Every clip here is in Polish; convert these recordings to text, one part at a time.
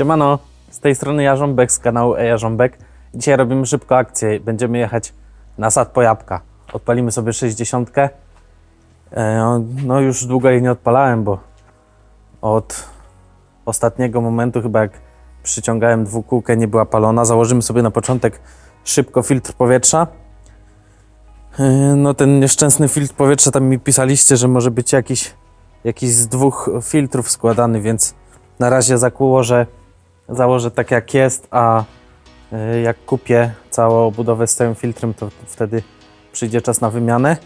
Siemano, z tej strony Jarząbek z kanału e-Jarząbek. Dzisiaj robimy szybko akcję. Będziemy jechać na sad po jabłka. Odpalimy sobie 60. E, no- już długo jej nie odpalałem, bo od ostatniego momentu chyba jak przyciągałem dwukółkę nie była palona. Założymy sobie na początek szybko filtr powietrza. E, No ten nieszczęsny filtr powietrza, tam mi pisaliście, że może być jakiś, jakiś z dwóch filtrów składany, więc na razie założę, założę tak jak jest, a y, jak kupię całą obudowę z całym filtrem, to wtedy przyjdzie czas na wymianę.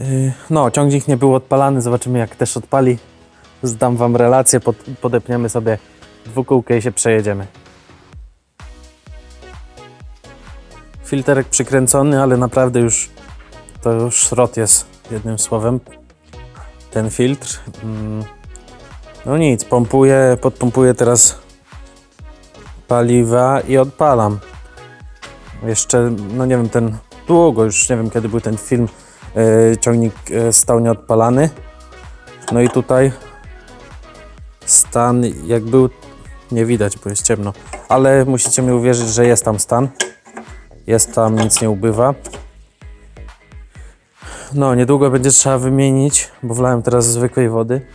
Y, No, ciągnik nie był odpalany, zobaczymy jak też odpali. Zdam Wam relację, pod, podepniemy sobie dwukółkę i się przejedziemy. Filterek przykręcony, ale naprawdę już to już szrot jest, jednym słowem, ten filtr. Mm. No nic, pompuję, podpompuję teraz paliwa i odpalam. Jeszcze, no nie wiem, ten długo już, nie wiem kiedy był ten film, yy, ciągnik yy, stał nieodpalany. No i tutaj stan jak był, nie widać, bo jest ciemno. Ale musicie mi uwierzyć, że jest tam stan. Jest tam, nic nie ubywa. No, niedługo będzie trzeba wymienić, bo wlałem teraz zwykłej wody.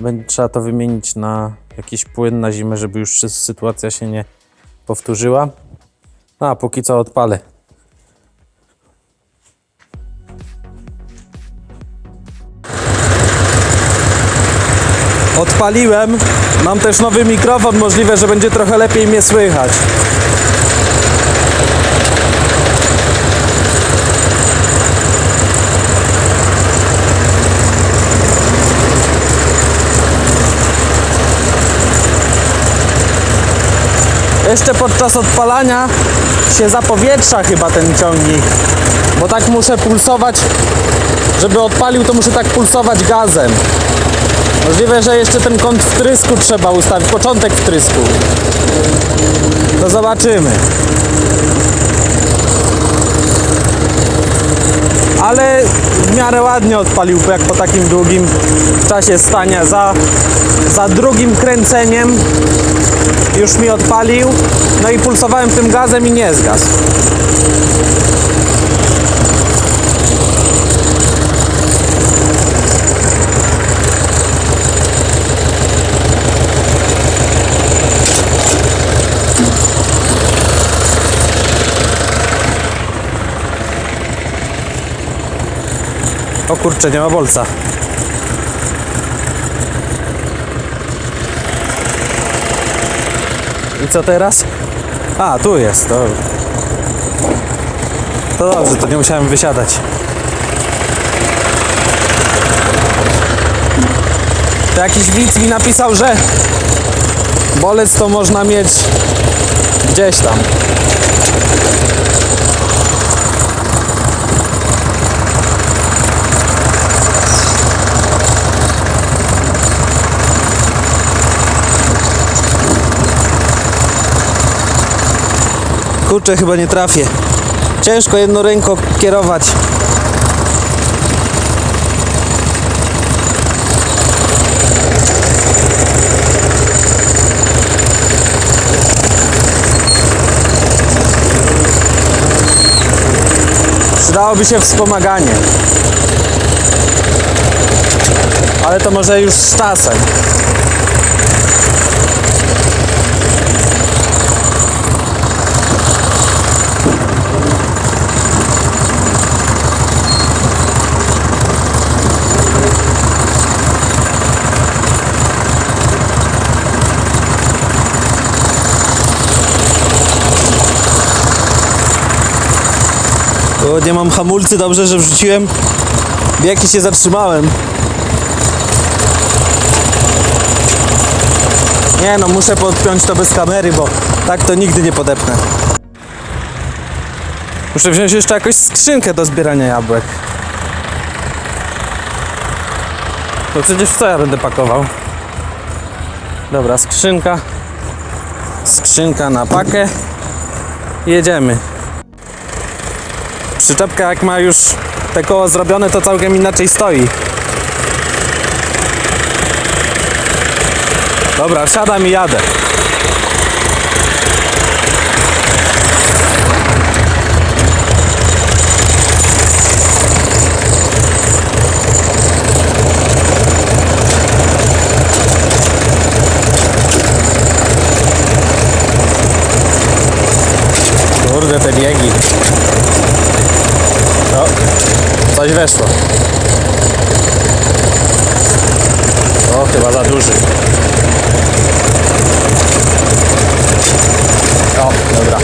Będzie trzeba to wymienić na jakiś płyn na zimę, żeby już sytuacja się nie powtórzyła. No, a póki co odpalę. Odpaliłem. Mam też nowy mikrofon, możliwe, że będzie trochę lepiej mnie słychać. Jeszcze podczas odpalania się zapowietrza chyba ten ciągnik, bo tak muszę pulsować, żeby odpalił to muszę tak pulsować gazem. Możliwe, że jeszcze ten kąt wtrysku trzeba ustawić, początek wtrysku. To zobaczymy. Ale w miarę ładnie odpalił, jak po takim długim czasie stania. Za, za drugim kręceniem już mi odpalił. No i pulsowałem tym gazem i nie zgasł. O kurczę, nie ma bolca. I co teraz? A, tu jest, to... To dobrze, to nie musiałem wysiadać. To jakiś widz mi napisał, że bolec to można mieć gdzieś tam. Kurczę, chyba nie trafię. Ciężko jedną ręką kierować. Przydałoby się wspomaganie. Ale to może już z czasem. O, nie mam hamulcy, dobrze, że wrzuciłem bieg i się zatrzymałem. Nie no, muszę podpiąć to bez kamery, bo tak to nigdy nie podepnę. Muszę wziąć jeszcze jakąś skrzynkę do zbierania jabłek. To przecież w co ja będę pakował? Dobra, skrzynka. Skrzynka na pakę. Jedziemy. Przyczepka jak ma już te koło zrobione, to całkiem inaczej stoi. Dobra, wsiadam i jadę. Kurde, te biegi. Coś weszło. O, chyba za duży. O, dobra.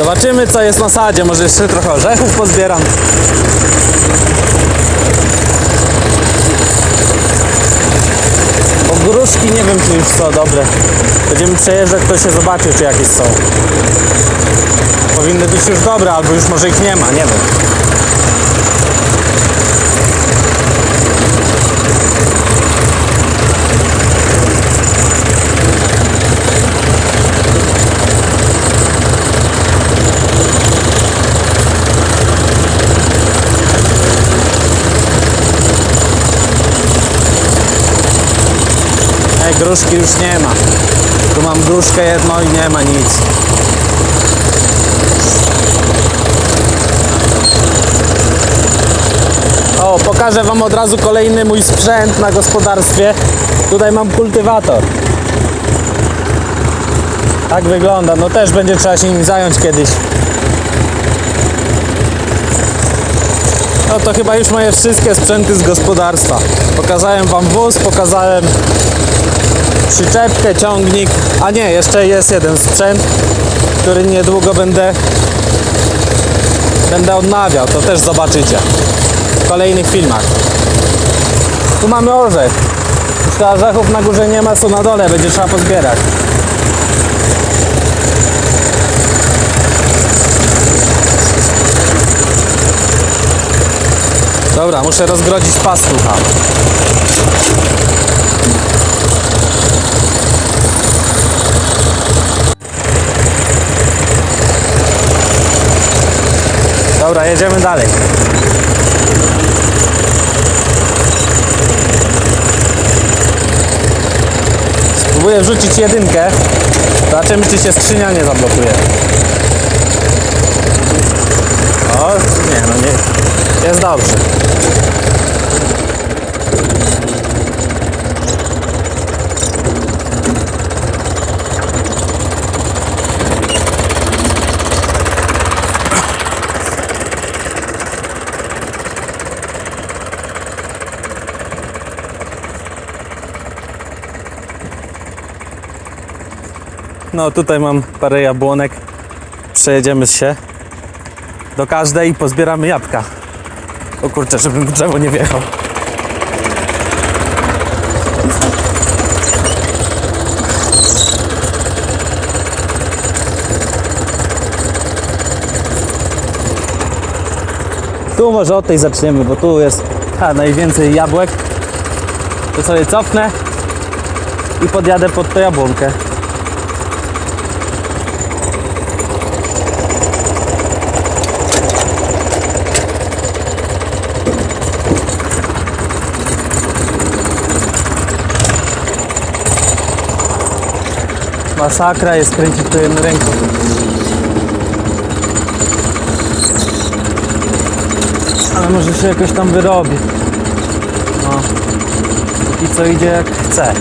Zobaczymy co jest na sadzie, może jeszcze trochę orzechów pozbieram. Gruszki nie wiem czy już są dobre. Będziemy przejeżdżać, to się zobaczy czy jakieś są. Powinny być już dobre, albo już może ich nie ma, nie wiem. Gruszki już nie ma. Tu mam gruszkę jedną i nie ma nic. O, pokażę Wam od razu kolejny mój sprzęt na gospodarstwie. Tutaj mam kultywator. Tak wygląda. No też będzie trzeba się nim zająć kiedyś. No to chyba już moje wszystkie sprzęty z gospodarstwa. Pokazałem Wam wóz, pokazałem przyczepkę, ciągnik, a nie, jeszcze jest jeden sprzęt, który niedługo będę będę odnawiał, to też zobaczycie w kolejnych filmach. Tu mamy orzech. Już to orzechów na górze nie ma, są na dole, będzie trzeba pozbierać. Dobra, muszę rozgrodzić pastucha. Dobra, jedziemy dalej. Spróbuję wrzucić jedynkę. Zobaczymy, czy się skrzynia nie zablokuje. O, nie, no nie. Jest dobrze. No tutaj mam parę jabłonek. Przejedziemy się do każdej i pozbieramy jabłka. O kurczę, żebym w drzewo nie wjechał. Tu może od tej zaczniemy, bo tu jest ha, najwięcej jabłek. To sobie cofnę i podjadę pod tę jabłonkę. Masakra jest kręcić jedną ręką. Ale może się jakoś tam wyrobi. No. Póki co idzie jak chce.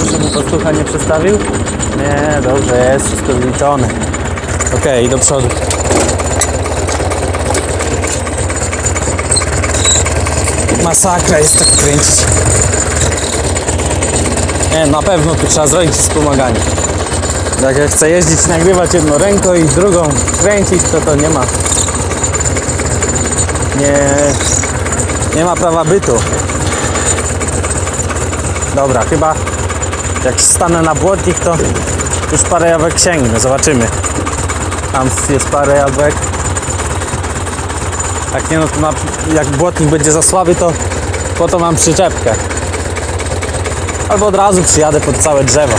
Już mu pastucha nie dobrze, jest wszystko zliczone. Okej, do przodu. Masakra jest tak kręcić. Nie, na pewno tu trzeba zrobić wspomaganie. Jak ja chcę jeździć, nagrywać jedną ręką i drugą kręcić, to to nie ma. Nie, nie ma prawa bytu. Dobra, chyba jak stanę na błotnik, to już parę jabłek sięgnę. Zobaczymy. Tam jest parę jabłek. Jak nie, no to na, jak błotnik będzie za słaby, to po to mam przyczepkę. Albo od razu przyjadę pod całe drzewo.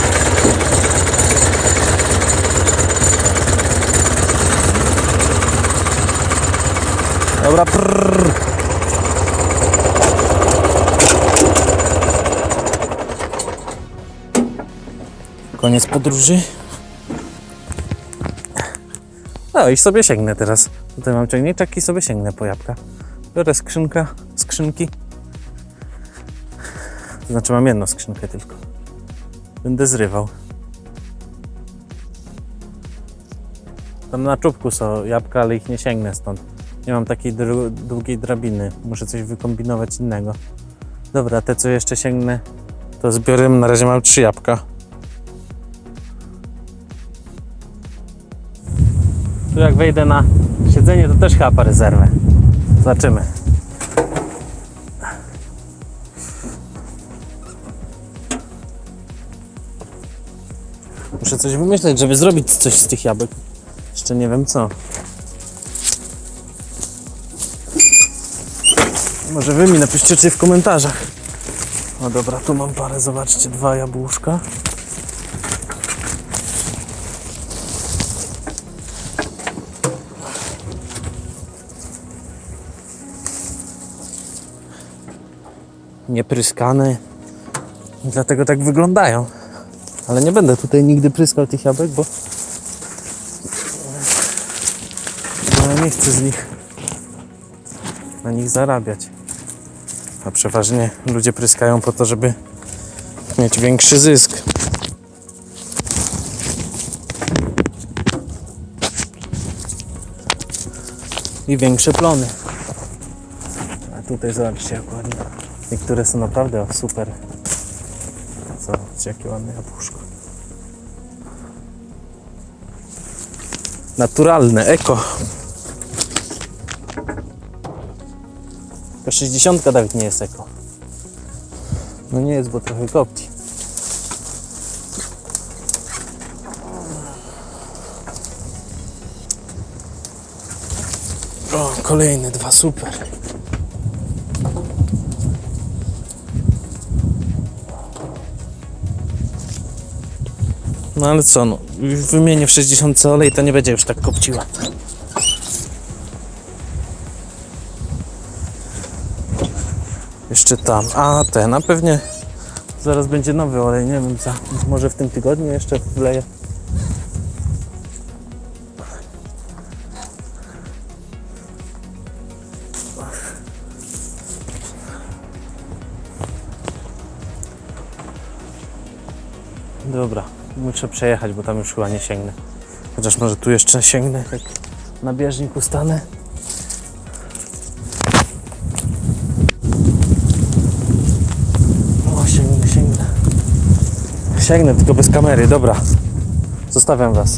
Dobra, prrr. Koniec podróży. No i sobie sięgnę teraz. Tutaj mam ciągniczek i sobie sięgnę po jabłka. Biorę skrzynka, skrzynki. To znaczy mam jedną skrzynkę tylko. Będę zrywał. Tam na czubku są jabłka, ale ich nie sięgnę stąd. Nie mam takiej długiej drabiny. Muszę coś wykombinować innego. Dobra, te co jeszcze sięgnę, to zbiorę. Na razie mam trzy jabłka. Tu jak wejdę na siedzenie, to też chyba parę zerwę. Zobaczymy. Muszę coś wymyśleć, żeby zrobić coś z tych jabłek. Jeszcze nie wiem co. Może wy mi napiszcie w komentarzach. No dobra, tu mam parę, zobaczcie, dwa jabłuszka. Niepryskane. Dlatego tak wyglądają. Ale nie będę tutaj nigdy pryskał tych jabłek, bo nie chcę z nich na nich zarabiać. A przeważnie ludzie pryskają po to, żeby mieć większy zysk. I większe plony. A tutaj zobaczcie jak ładnie. Niektóre są naprawdę super. Zobaczcie jakie ładne jabłuszko. Naturalne, eko. To 60 nawet nie jest eko. No nie jest, bo trochę kopci. O, kolejne dwa super. No ale co, no, wymienię w 60 olej, to nie będzie już tak kopciła. Jeszcze tam. A ten, a pewnie zaraz będzie nowy olej, nie wiem, za, może w tym tygodniu jeszcze wleję. Dobra, muszę przejechać, bo tam już chyba nie sięgnę. Chociaż może tu jeszcze sięgnę, jak na bieżniku stanę. O, sięgnę, sięgnę. Sięgnę, tylko bez kamery, dobra. Zostawiam Was.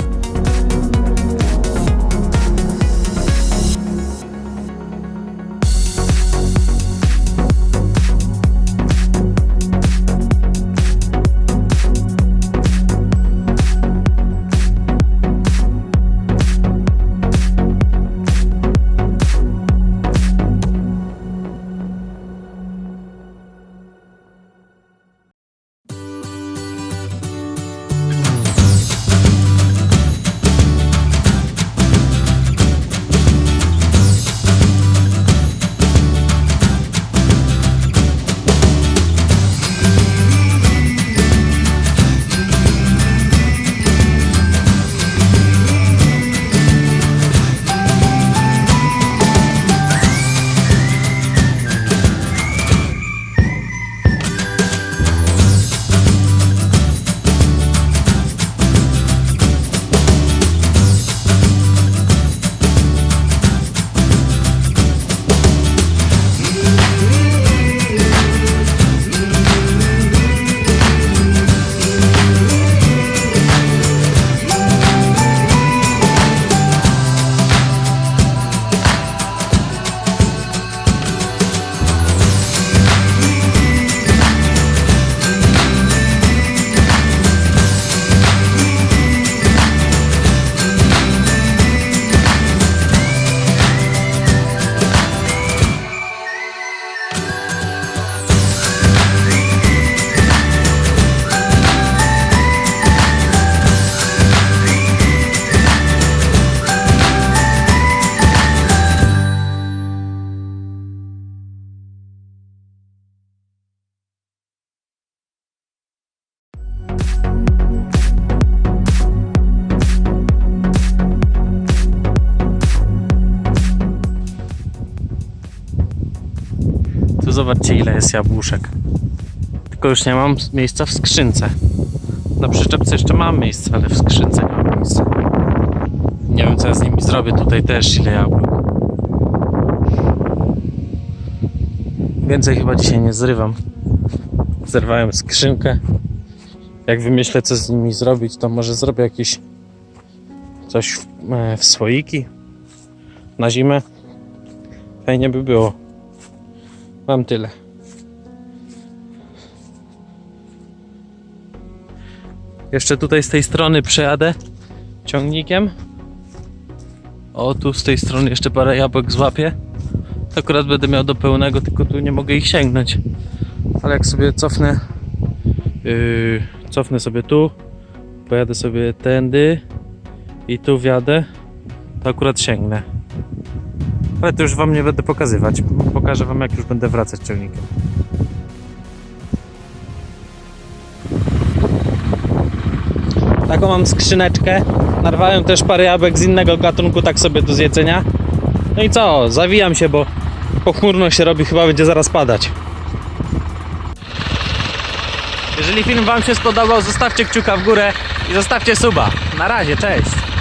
Zobaczcie ile jest jabłuszek. Tylko już nie mam miejsca w skrzynce. Na przyczepce jeszcze mam miejsce, ale w skrzynce nie mam miejsca. Nie wiem co ja z nimi zrobię, tutaj też ile jabłek. Więcej chyba dzisiaj nie zrywam. Zerwałem skrzynkę. Jak wymyślę co z nimi zrobić, to może zrobię jakieś coś w, e, w słoiki na zimę. Fajnie by było. Mam tyle. Jeszcze tutaj z tej strony przejadę ciągnikiem. O, tu z tej strony jeszcze parę jabłek złapię. Akurat będę miał do pełnego, tylko tu nie mogę ich sięgnąć. Ale jak sobie cofnę, yy, cofnę sobie tu, pojadę sobie tędy i tu wjadę, to akurat sięgnę. Ale to już wam nie będę pokazywać. Pokażę wam jak już będę wracać ciągnikiem. Taką mam skrzyneczkę. Narwałem też parę jabłek z innego gatunku, tak sobie do zjedzenia. No i co? Zawijam się, bo pochmurno się robi, chyba będzie zaraz padać. Jeżeli film Wam się spodobał, zostawcie kciuka w górę i zostawcie suba. Na razie, cześć!